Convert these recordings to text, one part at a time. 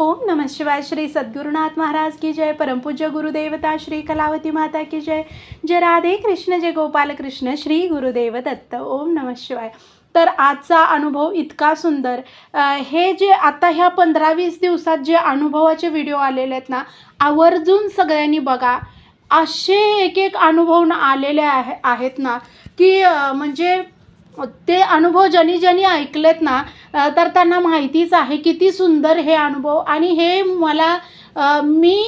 ओम नमः शिवाय श्री सद्गुरुनाथ महाराज की जय परमपूज्य गुरुदेवता श्री कलावती माता की जय। जय राधे कृष्ण जय गोपाल कृष्ण श्री गुरुदेव दत्त। ओम नमः शिवाय। तर आजचा अनुभव इतका सुंदर. हे जे आता ह्या पंधरा वीस दिवसात जे अनुभवाचे व्हिडिओ आलेले आहेत ना आवर्जून सगळ्यांनी बघा. असे एक एक अनुभव ना आलेले आहे आहेत ना की म्हणजे ते अनुभव ज्यांनी ज्यांनी ऐकलेत ना तर त्यांना माहितीच आहे किती सुंदर हे अनुभव. आणि हे मला मी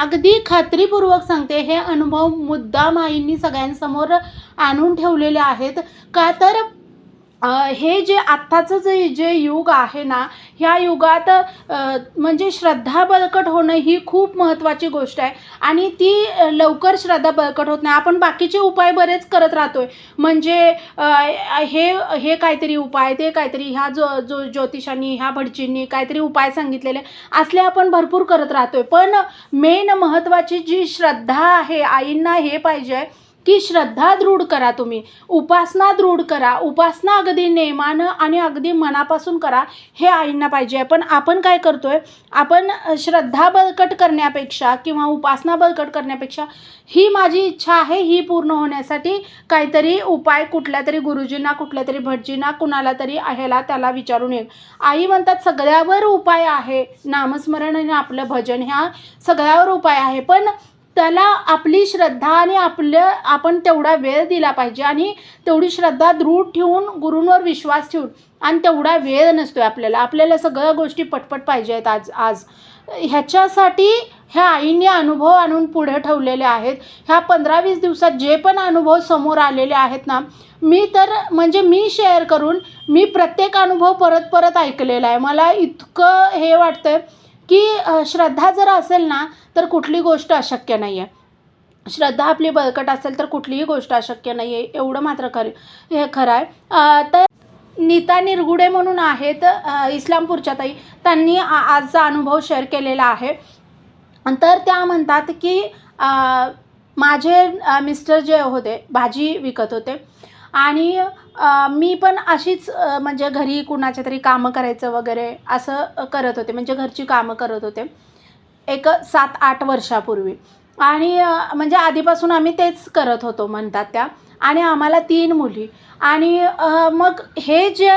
अगदी खात्रीपूर्वक सांगते हे अनुभव मुद्दाम आईंनी सगळ्यांसमोर आणून ठेवलेले आहेत. का तर हे जे आत्ताचं जे जे युग आहे ना ह्या युगात म्हणजे श्रद्धा बळकट होणं ही खूप महत्त्वाची गोष्ट आहे. आणि ती लवकर श्रद्धा बळकट होत नाही. आपण बाकीचे उपाय बरेच करत राहतो आहे म्हणजे हे हे काहीतरी उपाय ते काहीतरी ह्या जो जो ज्योतिषांनी ह्या भटजींनी काहीतरी उपाय सांगितलेले असले आपण भरपूर करत राहतो आहे पण मेन महत्त्वाची जी श्रद्धा आहे आईंना हे पाहिजे की श्रद्धा दृढ करा तुम्ही. उपासना दृढ करा. उपासना अगदी नेमानं आणि अगदी मनापासून करा हे आईंना पाहिजे पण आपण काय करतोय? आपण श्रद्धा बळकट करण्यापेक्षा किंवा उपासना बळकट करण्यापेक्षा ही माझी इच्छा आहे ही पूर्ण होण्यासाठी काहीतरी उपाय कुठल्या तरी गुरुजींना कुठल्या तरी भटजींना कुणाला तरी ह्याला त्याला विचारून येईल. आई म्हणतात सगळ्यावर उपाय आहे. नामस्मरण आणि आपलं भजन ह्या सगळ्यावर उपाय आहे. पण त्याला आपली श्रद्धा आणि आपलं आपण तेवढा वेळ दिला पाहिजे आणि तेवढी श्रद्धा दृढ ठेवून गुरूंवर विश्वास ठेवून आणि तेवढा वेळ नसतो आहे आपल्याला. आपल्याला सगळ्या गोष्टी पटपट पाहिजे आहेत आज आज. ह्याच्यासाठी ह्या आईने अनुभव आणून पुढे ठेवलेले आहेत. ह्या पंधरा वीस दिवसात जे पण अनुभव समोर आलेले आहेत ना मी तर म्हणजे मी शेअर करून मी प्रत्येक अनुभव परत परत ऐकलेला आहे. मला इतकं हे वाटतं की श्रद्धा जर असेल ना तर कुठली गोष्ट अशक्य नाही आहे श्रद्धा आपली बळकट असेल तर कुठलीही गोष्ट अशक्य नाही आहे एवढं मात्र खरं हे खरं आहे. तर नीता निरगुडे म्हणून आहेत इस्लामपूरच्या ताई. त्यांनी आजचा अनुभव शेअर केलेला आहे. तर त्या म्हणतात की माझे मिस्टर जे होते भाजी विकत होते. आणि मी पण अशीच म्हणजे घरी कुणाच्या तरी कामं करायचं वगैरे असं करत होते. म्हणजे घरची कामं करत होते. एक सात आठ वर्षापूर्वी. आणि म्हणजे आधीपासून आम्ही तेच करत होतो म्हणतात त्या. आणि आम्हाला तीन मुली. आणि मग हे जे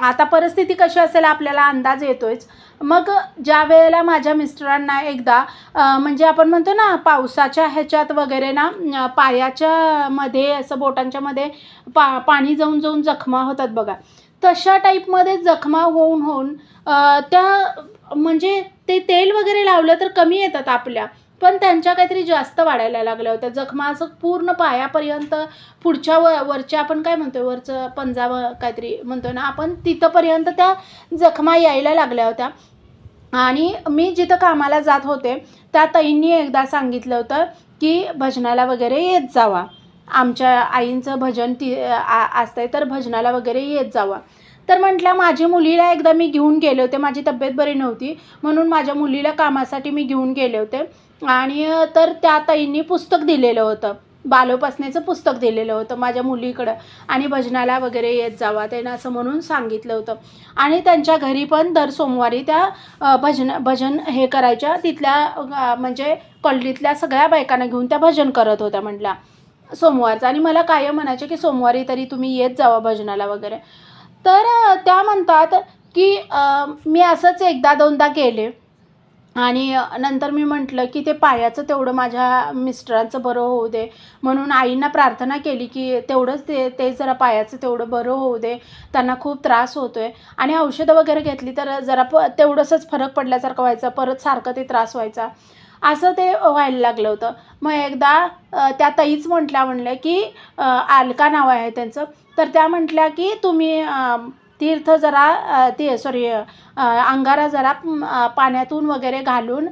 आता परिस्थिती कशी असेल आपल्याला अंदाज येतोयच. मग ज्या वेळेला माझ्या मिस्टरांना एकदा म्हणजे आपण म्हणतो ना पावसाच्या ह्याच्यात वगैरे ना पायाच्या मध्ये असं बोटांच्या मध्ये पा पाणी जाऊन जाऊन जखमा होतात बघा. तशा टाईपमध्ये जखमा होऊन होऊन त्या म्हणजे ते तेल वगैरे लावलं तर कमी येतात आपल्या. पण त्यांच्या काहीतरी जास्त वाढायला लागल्या होत्या जखमा असं पूर्ण पायापर्यंत पुढच्या व वरच्या आपण काय म्हणतो वरचं पंजाब काहीतरी म्हणतो ना आपण तिथंपर्यंत त्या जखमा यायला लागल्या होत्या. आणि मी जिथं कामाला जात होते त्या ताईंनी एकदा सांगितलं होतं की भजनाला वगैरे येत जावा. आमच्या आईंचं भजन ती असतंय तर भजनाला वगैरे येत जावा. तर म्हटलं माझ्या मुलीला एकदा मी घेऊन गेले होते. माझी तब्येत बरी नव्हती. म्हणून माझ्या मुलीला कामासाठी मी घेऊन गेले होते. आणि तर त्या ताईंनी पुस्तक दिलेलं होतं. बालोपासनेचं पुस्तक दिलेलं होतं माझ्या मुलीकडं. आणि भजनाला वगैरे येत जावा त्यानं असं म्हणून सांगितलं होतं. आणि त्यांच्या घरी पण दर सोमवारी त्या भजन भजन हे करायच्या. तिथल्या म्हणजे कॉलनीतल्या सगळ्या बायकांना घेऊन त्या भजन करत होत्या म्हटल्या सोमवारचं. आणि मला कायम म्हणायचे की सोमवारी तरी तुम्ही येत जावा भजनाला वगैरे. तर त्या म्हणतात की मी असंच एकदा दोनदा गेले आणि नंतर मी म्हटलं की ते पायाचं तेवढं माझ्या मिस्टरांचं बरं होऊ दे. म्हणून आईंना प्रार्थना केली की तेवढंच ते ते जरा पायाचं तेवढं बरं होऊ दे. त्यांना खूप त्रास होतो आहे आणि औषधं वगैरे घेतली तर जरा प तेवढंसंच फरक पडल्यासारखं व्हायचा. परत सारखं ते त्रास व्हायचा. असं ते व्हायला लागलं होतं. मग एकदा त्या ताईच म्हटल्या म्हणलं की आलका नाव आहे त्यांचं. तर त्या म्हटल्या की तुम्ही तीर्थ जरा ते सॉरी अंगारा जरा पाण्यातून वगैरे घालून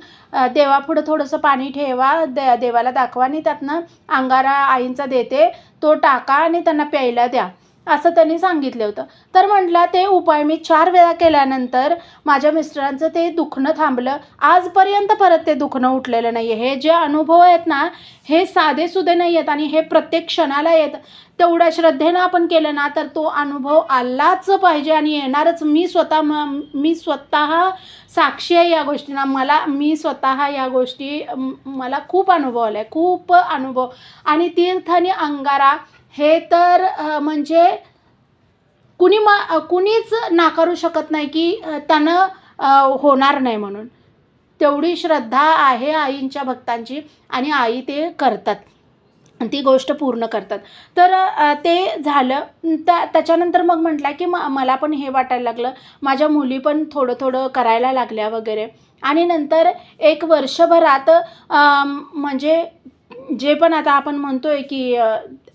देवापुढं थोडंसं पाणी ठेवा दे देवाला दाखवा आणि त्यातनं अंगारा आईंचा देते तो टाका आणि त्यांना प्यायला द्या. असं त्यांनी सांगितलं होतं. तर म्हटलं ते उपाय मी चार वेळा केल्यानंतर माझ्या मिस्टरांचं ते दुखणं थांबलं. आजपर्यंत परत ते दुखणं उठलेलं नाही आहे हे जे अनुभव आहेत ना हे साधेसुधे नाही आहेत आणि हे प्रत्येक क्षणाला येत. तेवढ्या श्रद्धेनं आपण केलं ना तर तो अनुभव आलाच पाहिजे आणि येणारच. मी स्वतः म मी स्वतः साक्षी आहे या गोष्टींना. मला मी स्वतः या गोष्टी मला खूप अनुभव आला आहे खूप अनुभव. आणि तीर्थ आणि अंगारा हे तर म्हणजे कुणी म कुणीच नाकारू शकत नाही की त्यानं होणार नाही म्हणून. तेवढी श्रद्धा आहे आईंच्या भक्तांची आणि आई ते करतात. ती गोष्ट पूर्ण करतात. तर ते झालं. त्या त्याच्यानंतर मग म्हटलं की म मला पण हे वाटायला लागलं. माझ्या मुली पण थोडं थोडं करायला लागल्या वगैरे. आणि नंतर एक वर्षभरात म्हणजे जे पण आता आपण म्हणतोय की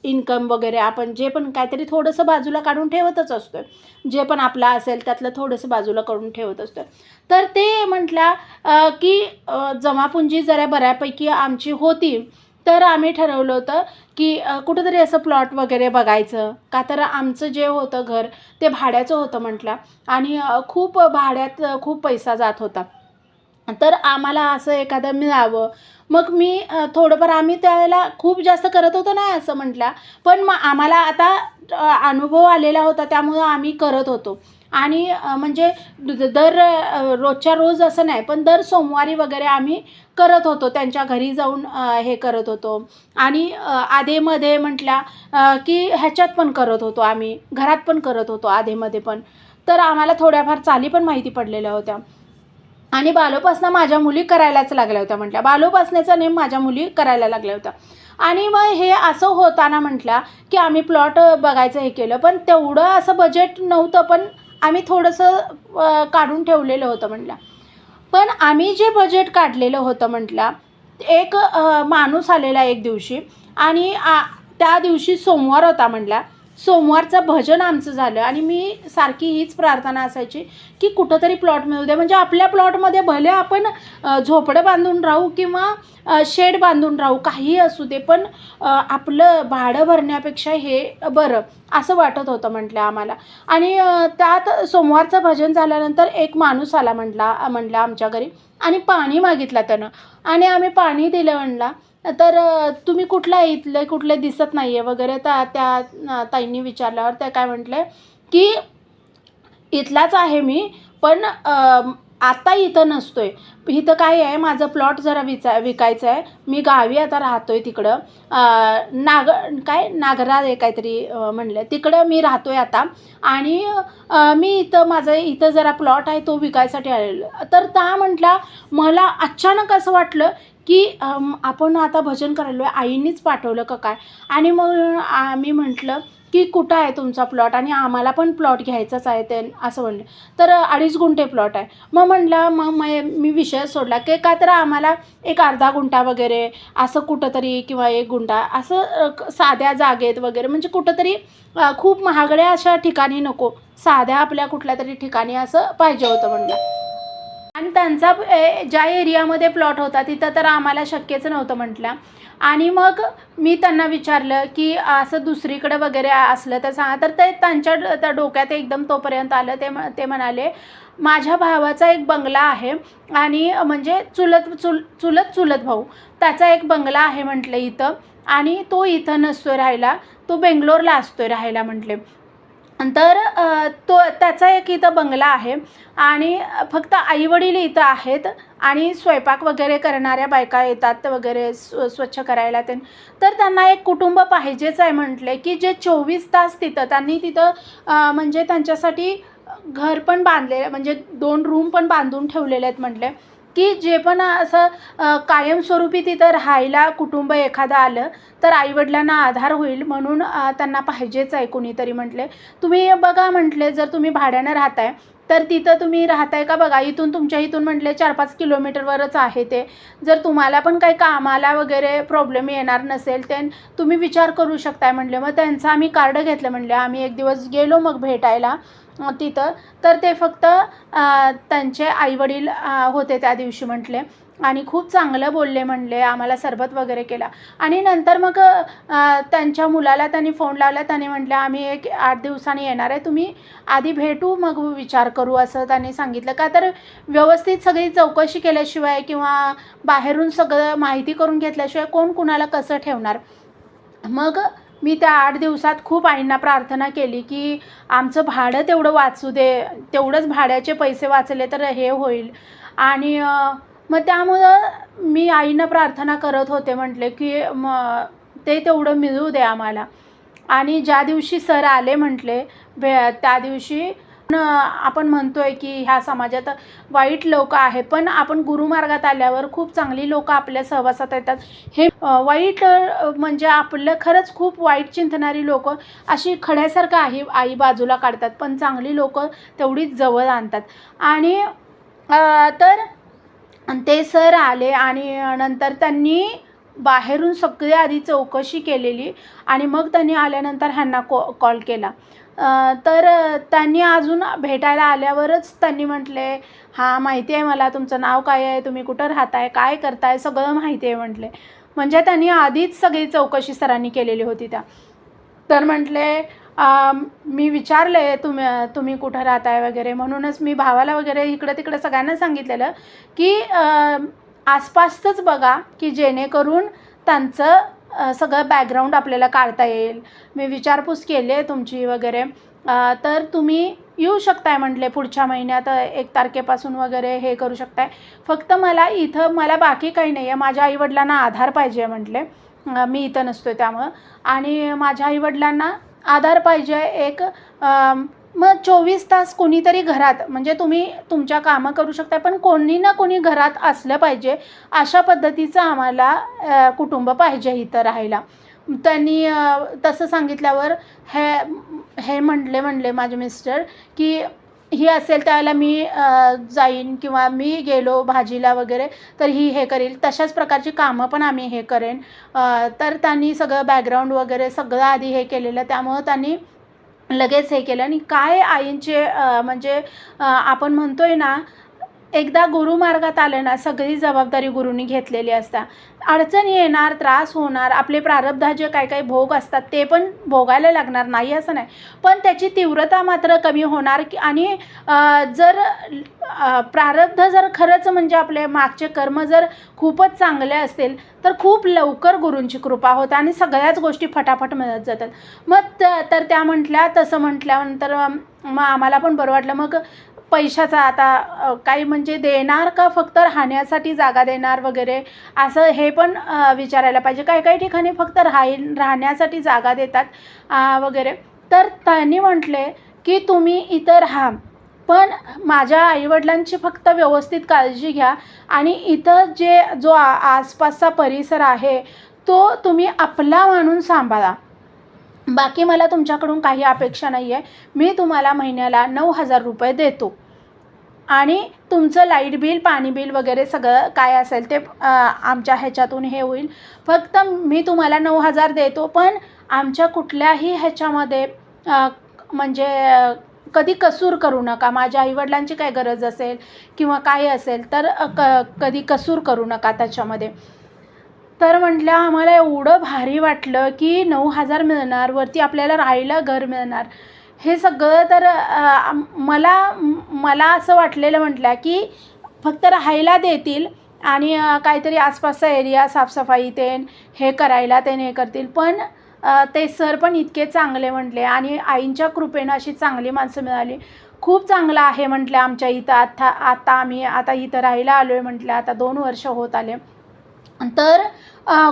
इन्कम वगैरे आपण जे पण काहीतरी थोडंसं बाजूला काढून ठेवतच असतो जे पण आपलं असेल त्यातलं थोडंसं बाजूला काढून ठेवत असतो तर ते म्हटला की जमापुंजी जरा बऱ्यापैकी आमची होती. तर आम्ही ठरवलं होतं की कुठंतरी असं प्लॉट वगैरे बघायचं. का तर आमचं जे होतं घर ते भाड्याचं होतं म्हटलं. आणि खूप भाड्यात खूप पैसा जात होता. तर आम्हाला असं एखादं मिळावं. मग मी थोडंफार आम्ही त्यावेळेला खूप जास्त करत होतो नाही असं म्हटलं. पण मग आम्हाला आता अनुभव आलेला होता त्यामुळं आम्ही करत होतो. आणि म्हणजे दर रोजच्या रोज असं नाही पण दर सोमवारी वगैरे आम्ही करत होतो त्यांच्या घरी जाऊन हे करत होतो. आणि आधेमध्ये म्हटल्या की ह्याच्यात पण करत होतो आम्ही घरात पण करत होतो आधेमध्ये पण. तर आम्हाला थोड्याफार चाली पण माहिती पडलेल्या होत्या. आणि बालोपासना माझ्या मुली करायलाच लागल्या होत्या म्हटल्या. बालोपासनेचा नेम माझ्या मुली करायला लागल्या होत्या. आणि मग हे असं होताना म्हटलं की आम्ही प्लॉट बघायचं हे केलं पण तेवढं असं बजेट नव्हतं पण आम्ही थोडंसं काढून ठेवलेलं होतं म्हटल्या पण आम्ही जे बजेट काढलेलं होतं म्हटलं एक माणूस आलेला एक दिवशी आणि आ, त्या दिवशी सोमवार होता म्हटला सोमवारचं भजन आमचं झालं आणि मी सारखी हीच प्रार्थना असायची की कुठंतरी प्लॉट मिळू दे. म्हणजे आपल्या प्लॉटमध्ये भले आपण झोपडं बांधून राहू किंवा शेड बांधून राहू काहीही असू दे पण आपलं भाडं भरण्यापेक्षा हे बरं असं वाटत होतं म्हटलं आम्हाला. आणि त्यात सोमवारचं भजन झाल्यानंतर एक माणूस आला म्हटला म्हटला आमच्या घरी आणि पाणी मागितलं त्यानं. आणि आम्ही पाणी दिलं म्हणला. तर तुम्ही कुठल्या आहे इथले कुठले दिसत नाही आहे वगैरे त्या त्या ताईंनी विचारल्यावर त्या काय म्हटले की इथलाच आहे मी पण आत्ता आता इथं आहे इथं काय आहे माझं प्लॉट जरा विचा विकायचं आहे. मी गावी आता राहतो आहे तिकडं नाग काय? नागरा आहे काहीतरी म्हणलं. तिकडं मी राहतो आहे आता. आणि मी इथं माझं इथं जरा प्लॉट आहे तो विकायसाठी आलेलो. तर त्या म्हटला मला अचानक असं वाटलं की आपण आता भजन करायलो आहे आईनीच पाठवलं का काय? आणि मग आम्ही म्हटलं की कुठं आहे तुमचा प्लॉट आणि आम्हाला पण प्लॉट घ्यायचाच आहे ते असं म्हणलं. तर अडीच गुंठे प्लॉट आहे. मग म्हणलं मग मग मी विषय सोडला की का तर आम्हाला एक अर्धा गुंठा वगैरे असं कुठंतरी किंवा एक गुंठा असं साध्या जागेत वगैरे म्हणजे कुठंतरी खूप महागड्या अशा ठिकाणी नको. साध्या आपल्या कुठल्या तरी ठिकाणी असं पाहिजे होतं म्हणलं. त्यांचा ए, ज्या एरियामध्ये प्लॉट होता तिथं तर आम्हाला शक्यच नव्हतं म्हटलं. आणि मग मी त्यांना विचारलं की असं दुसरीकडे वगैरे असलं तर सांगा. तर ते त्यांच्या त्या डोक्यात एकदम तोपर्यंत आलं ते म ते म्हणाले माझ्या भावाचा एक बंगला आहे आणि म्हणजे चुलत चुल चुलत चुलत भाऊ त्याचा एक बंगला आहे म्हटलं इथं आणि तो इथं नसतो राहायला. तो बेंगलोरला असतोय राहायला म्हटले. तर तो त्याचा एक इथं बंगला आहे आणि फक्त आईवडील इथं आहेत आणि स्वयंपाक वगैरे करणाऱ्या बायका येतात वगैरे स्व स्वच्छ करायला ते. तर त्यांना एक कुटुंब पाहिजेच आहे म्हटले की जे चोवीस तास तिथं त्यांनी तिथं म्हणजे त्यांच्यासाठी घर पण बांधले म्हणजे दोन रूम पण बांधून ठेवलेले आहेत म्हटले. की जे पण असं कायमस्वरूपी तिथं राहायला कुटुंब एखादं आलं तर आईवडिलांना आधार होईल म्हणून त्यांना पाहिजेच आहे कोणीतरी म्हटले. तुम्ही बघा म्हटले जर तुम्ही भाड्यानं राहताय तर तिथं तुम्ही राहताय का? बघा इथून तुमच्या इथून म्हटले चार पाच किलोमीटरवरच आहे ते. जर तुम्हाला पण काही कामाला वगैरे प्रॉब्लेम येणार नसेल ते तुम्ही विचार करू शकताय म्हणले. मग त्यांचं आम्ही कार्ड घेतलं म्हणले. आम्ही एक दिवस गेलो मग भेटायला तिथं. तर ते फक्त त्यांचे आईवडील होते त्या दिवशी म्हटले. आणि खूप चांगलं बोलले म्हणले आम्हाला सरबत वगैरे केला. आणि नंतर मग त्यांच्या मुलाला त्यांनी फोन लावला त्याने म्हटलं आम्ही एक आठ दिवसांनी येणार आहे तुम्ही आधी भेटू मग विचार करू असं त्यांनी सांगितलं. का तर व्यवस्थित सगळी चौकशी केल्याशिवाय किंवा बाहेरून सगळं माहिती करून घेतल्याशिवाय कोण कुणाला कसं ठेवणार? मग मी त्या आठ दिवसात खूप आईंना प्रार्थना केली की आमचं भाडं तेवढं वाचू दे तेवढंच भाड्याचे पैसे वाचले तर हे होईल. आणि मग त्यामुळं मी आईनं प्रार्थना करत होते म्हटले की मग ते तेवढं मिळू दे आम्हाला. आणि ज्या दिवशी सर आले म्हटले भे त्या दिवशी न आपण म्हणतोय की ह्या समाजात वाईट लोक आहे पण आपण गुरुमार्गात आल्यावर खूप चांगली लोक आपल्या सहवासात येतात. हे वाईट म्हणजे आपलं खरंच खूप वाईट चिंतणारी लोक अशी खड्यासारखं आई आई बाजूला काढतात पण चांगली लोक तेवढीच जवळ आणतात. आणि तर आणि ते सर आले आणि नंतर त्यांनी बाहेरून सगळे आधी चौकशी केलेली आणि मग त्यांनी आल्यानंतर ह्यांना कॉ कॉल केला. तर त्यांनी अजून भेटायला आल्यावरच त्यांनी म्हटले हां माहिती आहे मला तुमचं नाव काय आहे तुम्ही कुठं राहताय काय करताय सगळं माहिती आहे म्हटले. म्हणजे त्यांनी आधीच सगळी चौकशी सरांनी केलेली होती त्या. तर म्हटले मी विचारले तुम्ही तुम्ही कुठं राहताय वगैरे म्हणूनच मी भावाला वगैरे इकडं तिकडं सगळ्यांना सांगितलेलं की आसपासच आसपासचंच बघा की जेणेकरून त्यांचं सगळं बॅकग्राऊंड आपल्याला काढता येईल. मी विचारपूस केली आहे तुमची वगैरे. तर तुम्ही येऊ शकताय म्हटले पुढच्या महिन्यात एक तारखेपासून वगैरे हे करू शकताय. फक्त मला इथं मला बाकी काही नाही आहे माझ्या आईवडिलांना आधार पाहिजे म्हटले. मी इथं नसतो त्यामुळं. आणि माझ्या आईवडिलांना आधार पाहिजे. एक मग चोवीस तास कोणीतरी घरात म्हणजे तुम्ही तुमच्या कामं करू शकता पण कोणी ना कोणी घरात असलं पाहिजे. अशा पद्धतीचं आम्हाला कुटुंब पाहिजे इथं राहायला. त्यांनी तसं सांगितल्यावर हे हे म्हणले म्हणले माझे मिस्टर की ही असेल त्यावेळेला मी जाईन किंवा मी गेलो भाजीला वगैरे तर ही हे करेल. तशाच प्रकारची कामं पण आम्ही हे करेन. तर त्यांनी सगळं बॅकग्राऊंड वगैरे सगळं आधी हे केलेलं त्यामुळं त्यांनी लगेच हे केलं. आणि काय आईंचे म्हणजे आपण आपण म्हणतोय ना एकदा गुरुमार्गात आलं ना सगळी जबाबदारी गुरुनी घेतलेली असता. अडचण येणार त्रास होणार आपले प्रारब्ध जे काही काही भोग असतात ते पण भोगायला लागणार नाही असं नाही. पण त्याची तीव्रता मात्र कमी होणार की आणि जर प्रारब्ध जर खरंच म्हणजे आपले मागचे कर्म जर खूपच चांगले असतील तर खूप लवकर गुरूंची कृपा होते आणि सगळ्याच गोष्टी फटाफट मिळत जातात. मग तर त्या म्हटल्या तसं म्हटल्यानंतर मग आम्हाला पण बरं वाटलं. मग पैशाचा आता काही म्हणजे देणार का फक्त राहण्यासाठी जागा देणार वगैरे? असं हे पण विचारायला पाहिजे. काही काही ठिकाणी फक्त राही राहण्यासाठी जागा देतात वगैरे. तर त्यांनी म्हटले की तुम्ही इथं राहा. पण माझ्या आईवडिलांची फक्त व्यवस्थित काळजी घ्या आणि इथं जे जो आ आसपासचा परिसर आहे तो तुम्ही आपला मानून सांभाळा. बाकी मला तुमच्याकडून काही अपेक्षा नाही आहे मी तुम्हाला महिन्याला नऊ हजार रुपये देतो. आणि तुमचं लाइट बिल पाणी बिल वगैरे सगळं काय असेल ते आमच्या ह्याच्यातून हे होईल. फक्त मी तुम्हाला नऊ हजार देतो पण आमच्या कुठल्याही ह्याच्यामध्ये म्हणजे कधी कसूर करू नका. माझ्या आईवडिलांची काय गरज असेल किंवा काय असेल तर क कधी कसूर करू नका त्याच्यामध्ये. तर म्हटलं आम्हाला एवढं भारी वाटलं की नऊ हजार मिळणार वरती आपल्याला राहायला घर मिळणार. हे सगळं तर मला मला असं वाटलेलं म्हटलं की फक्त राहायला देतील आणि काहीतरी आसपासचा एरिया साफसफाई ते हे करायला ते हे करतील. पण ते सर पण इतके चांगले म्हटले आणि आईंच्या कृपेनं अशी चांगली माणसं मिळाली. खूप चांगलं आहे म्हटलं आमच्या इथं. आता आता आम्ही आता इथं राहायला आलो आहे म्हटलं आता दोन वर्ष होत आले. तर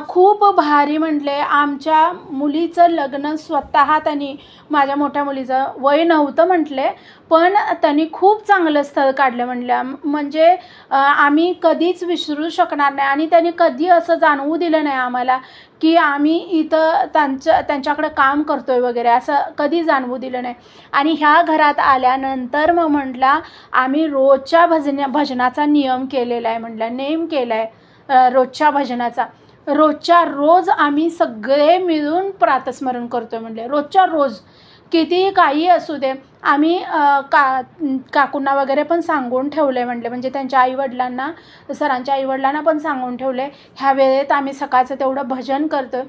खूप भारी म्हटले आमच्या मुलीचं लग्न स्वतः त्यांनी माझ्या मोठ्या मुलीचं वय नव्हतं म्हटले पण त्यांनी खूप चांगलं स्थळ काढलं म्हटलं म्हणजे आम्ही कधीच विसरू शकणार नाही आणि त्यांनी कधी असं जाणवू दिलं नाही आम्हाला की आम्ही इथं त्यांचं त्यांच्याकडं काम करतोय वगैरे असं कधी जाणवू दिलं नाही. आणि ह्या घरात आल्यानंतर मग म्हटला आम्ही रोजच्या भजन्या भजनाचा नियम केलेला आहे म्हटलं नेम केला आहे रोजच्या भजनाचा. रोजच्या रोज आम्ही सगळे मिळून प्रातस्मरण करतो म्हणले. रोजच्या रोज. किती काही असू दे. आम्ही का काकूंना वगैरे पण सांगून ठेवले म्हटले म्हणजे त्यांच्या आईवडिलांना सरांच्या आईवडिलांना पण सांगून ठेवले ह्या वेळेत आम्ही सकाळचं तेवढं भजन करतो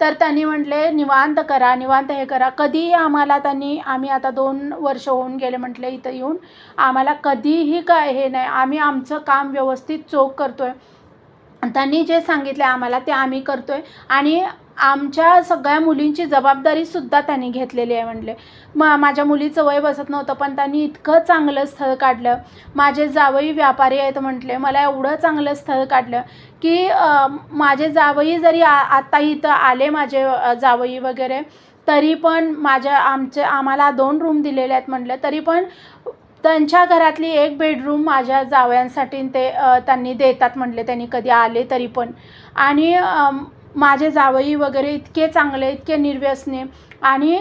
तर त्यांनी म्हटले निवांत करा निवांत हे करा. कधीही आम्हाला त्यांनी आम्ही आता दोन वर्ष होऊन गेले म्हटले इथं येऊन. आम्हाला कधीही काय हे नाही. आम्ही आमचं काम व्यवस्थित चोख करतो आहे त्यांनी जे सांगितले आम्हाला ते आम्ही करतो आहे आणि आमच्या सगळ्या मुलींची जबाबदारीसुद्धा त्यांनी घेतलेली आहे म्हटले. मा माझ्या मुलीचं वय बसत नव्हतं पण त्यांनी इतकं चांगलं स्थळ काढलं. माझे जावई व्यापारी आहेत म्हटले. मला एवढं चांगलं स्थळ काढलं की माझे जावई जरी आ आत्ता इथं आले माझे जावई वगैरे तरी पण माझ्या आमचे आम्हाला दोन रूम दिलेले आहेत म्हटलं. तरी पण त्यांच्या घरातली एक बेडरूम माझ्या जावयांसाठी ते त्यांनी देतात म्हटले त्यांनी कधी आले तरी पण. आणि माझे जावई वगैरे इतके चांगले इतके निर्व्यसने आणि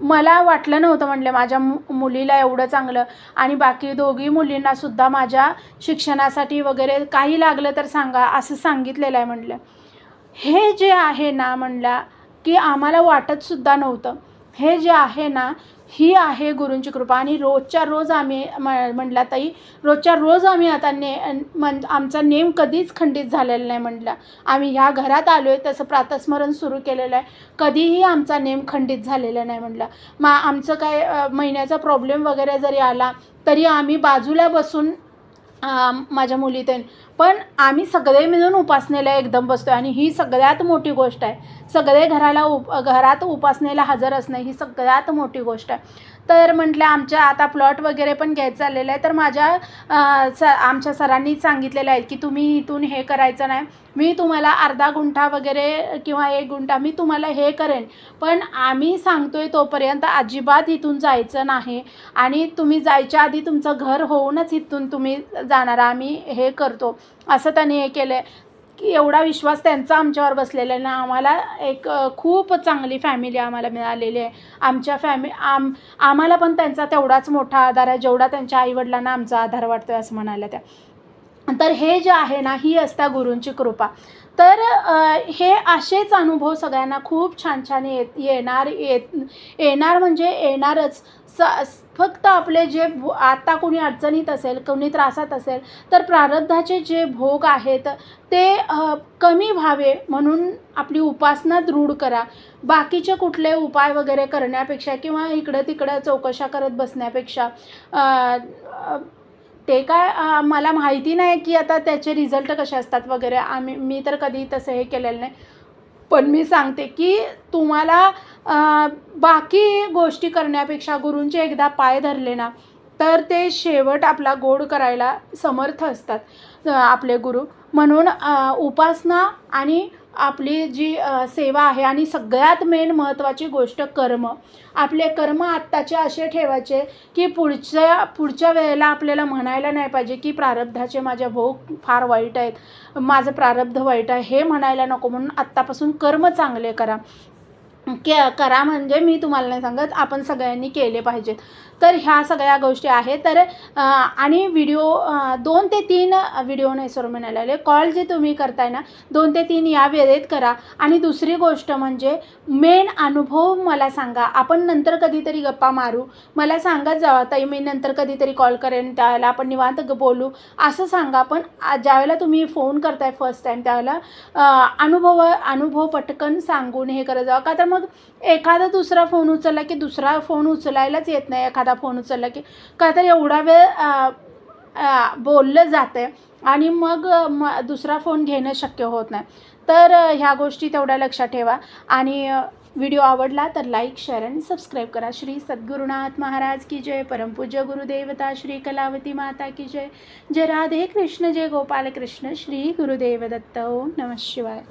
मला वाटलं नव्हतं म्हटलं माझ्या मु मुलीला एवढं चांगलं. आणि बाकी दोघी मुलींनासुद्धा माझ्या शिक्षणासाठी वगैरे काही लागलं तर सांगा असं सांगितलेलं आहे म्हटलं हे जे आहे ना म्हणला की आम्हाला वाटतसुद्धा नव्हतं. हे जे आहे ना ही आहे गुरूंची कृपा. आणि रोजच्या रोज आम्ही म म्हटला ताई रोजच्या रोज आम्ही आता ने म्हण आमचा नेम कधीच खंडित झालेला नाही म्हटलं. आम्ही ह्या घरात आलो आहे तसं प्रातस्मरण सुरू केलेलं आहे. कधीही आमचा नेम खंडित झालेला नाही म्हटलं. मा आमचं काय महिन्याचा प्रॉब्लेम वगैरे जरी आला तरी आम्ही बाजूला बसून माझ्या मुली ते पण आम्ही सगळे मिळून उपासनेला एकदम बसतो आणि ही सगळ्यात मोठी गोष्ट आहे. सगळे घराला उप घरात उपासनेला हजर असणं ही सगळ्यात मोठी गोष्ट आहे. तर म्हटलं आमच्या आता प्लॉट वगैरे पण घ्यायचं चाललेलं आहे. तर माझ्या स आमच्या सरांनी सांगितलेलं आहे की तुम्ही इथून हे करायचं नाही. मी तुम्हाला अर्धा गुंठा वगैरे किंवा एक गुंठा मी तुम्हाला हे करेन. पण आम्ही सांगतोय तोपर्यंत अजिबात इथून जायचं नाही. आणि तुम्ही जायच्या आधी तुमचं घर होऊनच इथून तुम्ही जाणार. आम्ही हे करतो. असं त्यांनी हे केलं आहे की एवढा विश्वास त्यांचा आमच्यावर बसलेला आहे ना आम्हाला एक खूप चांगली फॅमिली आम्हाला मिळालेली आहे. आमच्या फॅमि आम आम्हाला पण त्यांचा तेवढाच मोठा आधार आहे जेवढा त्यांच्या आईवडिलांना आमचा आधार वाटतो आहे असं म्हणाल्या त्या. तर हे जे आहे ना ही असता गुरूंची कृपा. तर हे असेच अनुभव सगळ्यांना खूप छान छान येत येणार येत येणार म्हणजे येणारच. स फक्त आपले जे भो- आता कोणी अडचणीत असेल कोणी त्रासात असेल तर प्रारब्धाचे जे भोग आहेत ते कमी व्हावे म्हणून आपली उपासना दृढ करा. बाकीचे कुठले उपाय वगैरे करण्यापेक्षा किंवा इकडं तिकडं चौकशा करत बसण्यापेक्षा ते काय मला माहिती नाही की आता त्याचे रिझल्ट कसे असतात वगैरे. आम्ही मी तर कधी तसं हे केलेलं नाही. पण मी सांगते की तुम्हाला बाकी गोष्टी करण्यापेक्षा गुरूंचे एकदा पाय धरले ना तर ते शेवट आपला गोड करायला समर्थ असतात आपले गुरु. म्हणून उपासना आणि आपली जी सेवा आहे आणि सगळ्यात मेन महत्त्वाची गोष्ट कर्म. आपले कर्म आत्ताचे असे ठेवायचे की पुढच्या पुढच्या वेळेला आपल्याला म्हणायला नाही पाहिजे की प्रारब्धाचे माझ्या भोग फार वाईट आहेत माझं प्रारब्ध वाईट आहे हे म्हणायला नको म्हणून आत्तापासून कर्म चांगले करा. के करा म्हणजे मी तुम्हाला नाही सांगत आपण सगळ्यांनी केले पाहिजेत. तर ह्या सगळ्या गोष्टी आहेत. तर आणि व्हिडिओ दोन ते तीन व्हिडिओ नाही सर म्हणायला लागले. कॉल जे तुम्ही करताय ना दोन ते तीन या वेळेत करा. आणि दुसरी गोष्ट म्हणजे मेन अनुभव मला सांगा. आपण नंतर कधीतरी गप्पा मारू. मला सांगत जावा ताई मी नंतर कधीतरी कॉल करेन त्यावेळेला आपण निवांत बोलू. असं सांगा. पण ज्यावेळेला तुम्ही फोन करताय फर्स्ट टाईम त्यावेळेला अनुभव अनुभव पटकन सांगून हे करत जावा. का तर मग एखादा दुसरा फोन उचलला की दुसरा फोन उचलायलाच येत नाही. एखादा फोन उचलला की का तर एवढा वेळ बोललं जातं आहे आणि मग म दुसरा फोन घेणं शक्य होत नाही. तर ह्या गोष्टी तेवढ्या लक्षात ठेवा आणि व्हिडिओ आवडला तर लाईक शेअर आणि सबस्क्राईब करा. श्री सद्गुरुनाथ महाराज की जय. परमपूज्य गुरुदेवता श्री कलावती माता की जय. जय राधे कृष्ण जय गोपाल कृष्ण श्री गुरुदेव दत्त. ओम नमः शिवाय.